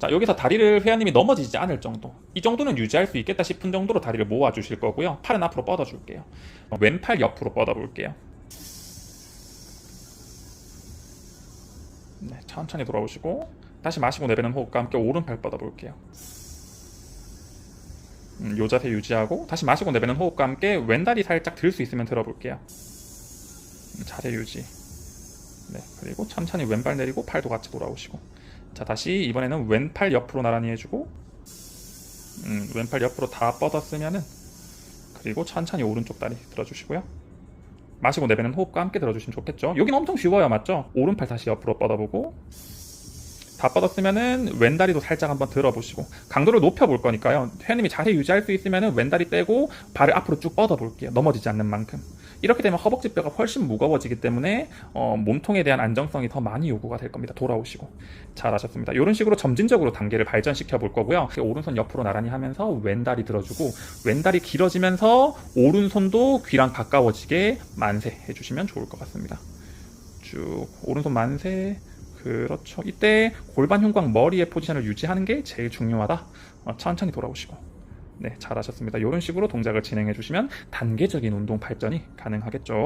자, 여기서 다리를 회원님이 넘어지지 않을 정도. 이 정도는 유지할 수 있겠다 싶은 정도로 다리를 모아 주실 거고요. 팔은 앞으로 뻗어 줄게요. 왼팔 옆으로 뻗어 볼게요. 네, 천천히 돌아오시고 다시 마시고 내뱉는 호흡과 함께 오른팔 뻗어 볼게요. 음, 요 자세 유지하고 다시 마시고 내뱉는 호흡과 함께 왼다리 살짝 들 수 있으면 들어볼게요. 음, 자세 유지. 네, 그리고 천천히 왼발 내리고 팔도 같이 돌아오시고. 자, 다시 이번에는 왼팔 옆으로 나란히 해주고, 음, 왼팔 옆으로 다 뻗었으면은, 그리고 천천히 오른쪽 다리 들어주시고요. 마시고 내뱉는 호흡과 함께 들어주시면 좋겠죠. 여긴 엄청 쉬워요, 맞죠? 오른팔 다시 옆으로 뻗어보고, 다 뻗었으면은 왼다리도 살짝 한번 들어보시고 강도를 높여볼 거니까요. 회원님이 자세 유지할 수 있으면은 왼다리 떼고 발을 앞으로 쭉 뻗어볼게요. 넘어지지 않는 만큼. 이렇게 되면 허벅지뼈가 훨씬 무거워지기 때문에 어, 몸통에 대한 안정성이 더 많이 요구가 될 겁니다. 돌아오시고 잘하셨습니다. 이런 식으로 점진적으로 단계를 발전시켜 볼 거고요. 오른손 옆으로 나란히 하면서 왼다리 들어주고 왼다리 길어지면서 오른손도 귀랑 가까워지게 만세 해주시면 좋을 것 같습니다. 쭉 오른손 만세 그렇죠. 이때 골반 흉곽 머리의 포지션을 유지하는 게 제일 중요하다. 어, 천천히 돌아오시고. 네, 잘하셨습니다. 이런 식으로 동작을 진행해 주시면 단계적인 운동 발전이 가능하겠죠.